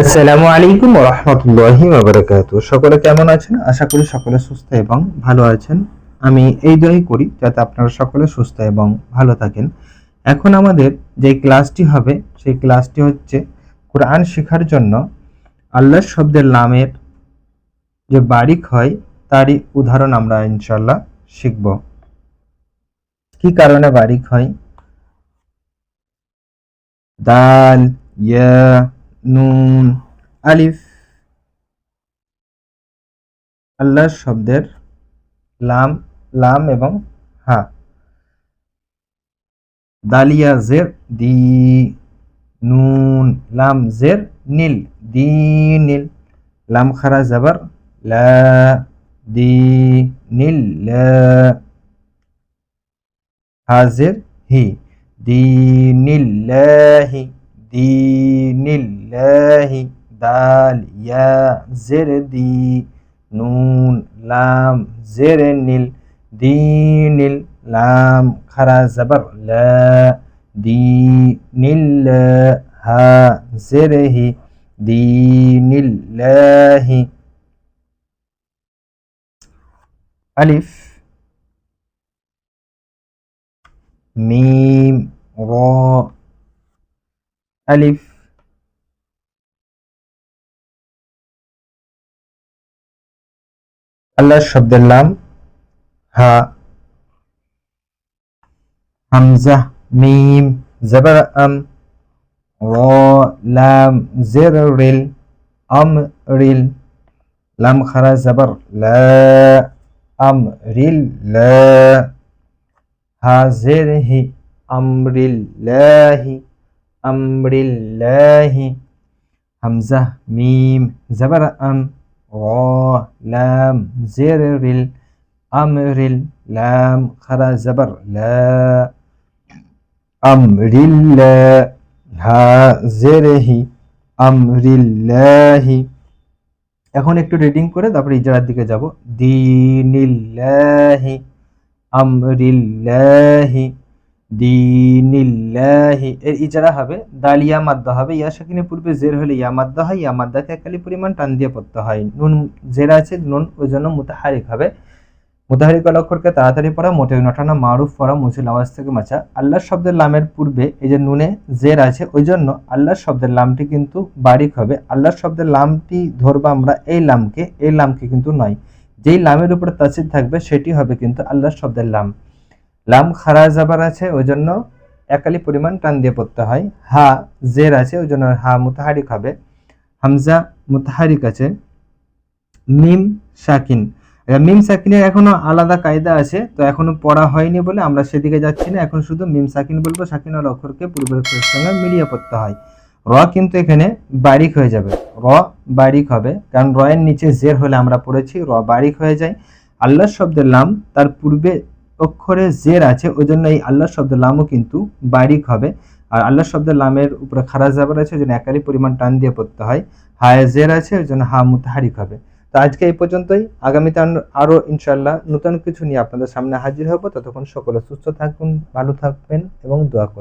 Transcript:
আসসালামু আলাইকুম রহমতুল্লাহি বারাকাতু সকলে কেমন আছেন? আশা করি সকলে সুস্থ এবং ভালো আছেন। আমি এই দোয়াই করি যাতে আপনারা সকলে সুস্থ এবং ভালো থাকেন। এখন আমাদের যে ক্লাসটি হবে, সেই ক্লাসটি হচ্ছে কোরআন শেখার জন্য আল্লাহর শব্দের নামের যে বারিক হয়, তারই উদাহরণ আমরা ইনশাল্লাহ শিখব। কি কারণে বারিক হয়? দাল, ইয়া নুন, আলিফ, আল্লাহর শব্দের লাম লাম এবং হা। দালিয়া জের, দি, নুন, লাম জের, নীল, দি, নীল। লাম খারা জাবার, লা, দি, নীল হাজের হি দিনিল্লাহি দিনিল্লাহি দাল ইয়া জের দি নুন লাম জের নীল দিনিল লাম খারা জবর লা দিনিল হা জের হি দিনিল্লাহি আলিফ মিম র আলিফ। আল্লাহর শব্দের লাম হা। হামজা, মিম, জবর, আম র লাম জের রিল আম রিল লাম খারা জবর, লা আম রিল লা হাজের হি আমরিল্লাহি। আমরিল্লাহি হামজা মিম জবর আম র লাম জের আমরিল লাম খারা জবর লা আমরিল্লা হা জের হি আমরিল্লাহি এখন একটু রিডিং করে তারপরে ইজারার দিকে যাব। দিনিল্লাহি, আমরিল্লাহি। দিনিল্লাহি। এর ইজারা হবে দালিয়া মাদ্দা হবে। ইয়া সাকিনের পূর্বে জের হলে ইয়া মাদ্দা হয়, ইয়া মাদ্দাকে একালি পরিমাণ টান দিয়ে পড়তে হয়। নুন, জের আছে, নুন ওই জন্য মুতাহারিক হবে। মুতাহারিক অক্ষরকে তাড়াতাড়ি পড়া, মোটে নটানা, মারুফ পড়া মুছিল আওয়াজ থেকে মাছা আল্লাহর শব্দের লামের পূর্বে এই যে নুনে জের আছে, ওই জন্য আল্লাহর শব্দের লামটি কিন্তু বারিক হবে। আল্লাহর শব্দের লামটি ধরবা আমরা এই লামকে এই লামকে কিন্তু নয়। যেই লামের উপরে তাসিদ থাকবে, সেটি হবে কিন্তু আল্লাহর শব্দের লাম। লাম খারা জাবার আছে ওই জন্য একালি পরিমাণ টান দিয়ে পড়তে হয়। হা, জের আছে ওই জন্য হা মুতাহারিক হবে। হামজা মুতাহারিক আছে। মিম শাকিন মিম সাকিনের এখনও আলাদা কায়দা আছে, তো এখনও পড়া হয়নি বলে আমরা সেদিকে যাচ্ছি না। এখন শুধু মিম সাকিন বলব, সাকিন আর অক্ষরকে পূর্বের অক্ষরের সঙ্গে মিলিয়ে পড়তে হয়। র কিন্তু এখানে বারিক হয়ে যাবে। র বারিক হবে, কারণ র এর নিচে জের হলে আমরা পড়েছি, র বারিক হয়ে যায়। আল্লাহ শব্দের লাম তার পূর্বে অক্ষরে জের আছে ওই জন্য এই আল্লাহ শব্দ লামও কিন্তু বারিক হবে। আর আল্লাহ শব্দ লামের উপরে খারাজ যাবার আছে ওই জন্য একারই পরিমাণ টান দিয়ে পড়তে হয়। হায় জের আছে ওই জন্য হা মুতাহারিক হবে। তো আজকে এই পর্যন্তই। আগামীতে আরও ইনশাল্লাহ নতুন কিছু নিয়ে আপনাদের সামনে হাজির হব। ততক্ষণ সকলে সুস্থ থাকুন, ভালো থাকবেন এবং দোয়া করবেন